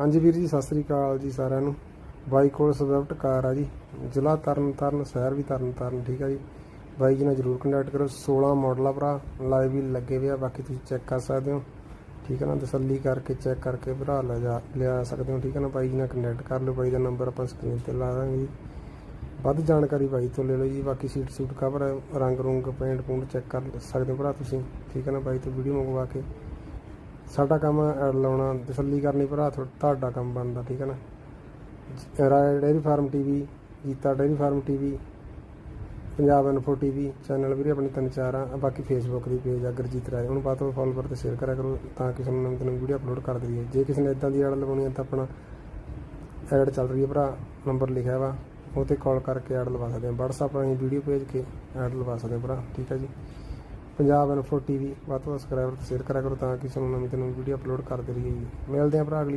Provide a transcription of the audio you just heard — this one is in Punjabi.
ਹਾਂਜੀ ਵੀਰ ਜੀ, ਸਤਿ ਸ੍ਰੀ ਅਕਾਲ ਜੀ ਸਾਰਿਆਂ ਨੂੰ। ਬਾਈ ਕੋਲ ਸਵਿਫਟ ਕਾਰ ਆ ਜੀ। ਜ਼ਿਲ੍ਹਾ ਤਰਨ ਤਾਰਨ ਸ਼ਹਿਰ ਵੀ ਤਰਨ ਤਾਰਨ ਠੀਕ ਆ ਜੀ। ਬਾਈ ਜੀ ਨਾਲ ਜਰੂਰ ਕੰਟੈਕਟ ਕਰੋ। 16 ਮਾਡਲ ਆ ਭਰਾ, ਲਾਈਵ ਵੀ ਲੱਗੇ ਹੋਏ ਆ, ਬਾਕੀ ਤੁਸੀਂ ਚੈੱਕ ਕਰ ਸਕਦੇ ਹੋ। ਠੀਕ ਹੈ ਨਾ, ਤਸੱਲੀ ਕਰਕੇ ਚੈੱਕ ਕਰਕੇ ਭਰਾ ਲੈ ਜਾ, ਲਿਆ ਸਕਦੇ ਹੋ, ਠੀਕ ਹੈ ਨਾ। ਬਾਈ ਜੀ ਨਾਲ ਕੰਟੈਕਟ ਕਰ ਲਓ, ਬਾਈ ਦਾ ਨੰਬਰ ਆਪਾਂ ਸਕਰੀਨ ਤੇ ਲਾ ਦਾਂਗੇ ਜੀ। ਵੱਧ ਜਾਣਕਾਰੀ ਬਾਈ ਤੋਂ ਲੈ ਲਓ ਜੀ, ਬਾਕੀ ਸੀਟ ਸੂਟ ਕਵਰ ਰੰਗ ਰੁੰਗ ਪੇਂਟ ਪੂੰਟ ਚੈੱਕ ਕਰ ਸਕਦੇ ਹੋ ਭਰਾ ਤੁਸੀਂ। ਠੀਕ ਹੈ ਨਾ, ਬਾਈ ਤੋਂ ਵੀਡੀਓ ਮੰਗਵਾ ਕੇ। ਸਾਡਾ ਕੰਮ ਐਡ ਲਾਉਣਾ, ਤਸੱਲੀ ਕਰਨੀ ਭਰਾ, ਤੁਹਾ- ਤੁਹਾਡਾ ਕੰਮ ਬਣਦਾ, ਠੀਕ ਹੈ ਨਾ? ਜ- Rai dairy farm TV, Jeeta dairy farm TV, Punjab info TV, channel ਵੀਰੇ ਆਪਣੇ ਤਿੰਨ ਚਾਰ ਆ ਬਾਕੀ ਫੇਸਬੁੱਕ ਦੀ ਪੇਜ ਆ, ਗੁਰਜੀਤ ਰਾਏ ਉਹਨੂੰ ਬਾਅਦ ਫੋਲੋਵਰ ਤੇ ਸ਼ੇਅਰ ਕਰਿਆ ਕਰੋ, ਤਾਂ ਕਿ ਤੁਹਾਨੂੰ ਨਵੀਂ ਨਵੀਂ ਵੀਡੀਓ ਅਪਲੋਡ ਕਰ ਦਈਏ। ਜੇ ਕਿਸੇ ਨੇ ਇਦਾਂ ਦੀ ਐਡ ਲਵਾਉਣੀ ਹੈ ਤਾਂ ਆਪਣਾ ਐਡ ਚੱਲ ਰਹੀ ਹੈ ਭਰਾ ਨੰਬਰ ਲਿਖਿਆ ਵਾ, ਉਹ ਤੇ ਕਾਲ ਕਰਕੇ ਐਡ ਲਵਾ ਸਕਦੇ ਆ। WhatsApp ਰਾਹੀਂ ਵੀਡੀਓ ਭੇਜ ਕੇ ਐਡ ਲਵਾ ਸਕਦੇ ਆ ਭਰਾ, ਠੀਕ ਹੈ ਜੀ? ਪੰਜਾਬ ਇਨਫੋ ਟੀਵੀ ਵੱਧ ਤੋਂ ਵੱਧ ਸਬਸਕ੍ਰਾਈਬਰ ਸ਼ੇਅਰ ਕਰਿਆ ਕਰੋ ਤਾਂ ਕਿ ਸਾਨੂੰ ਨਵੀਂ ਤੋਂ ਨਵੀਂ ਵੀਡੀਓ ਅਪਲੋਡ ਕਰਦੇ ਰਹੀਏ ਮਿਲਦੇ ਆ ਭਰਾ ਅਗਲੀ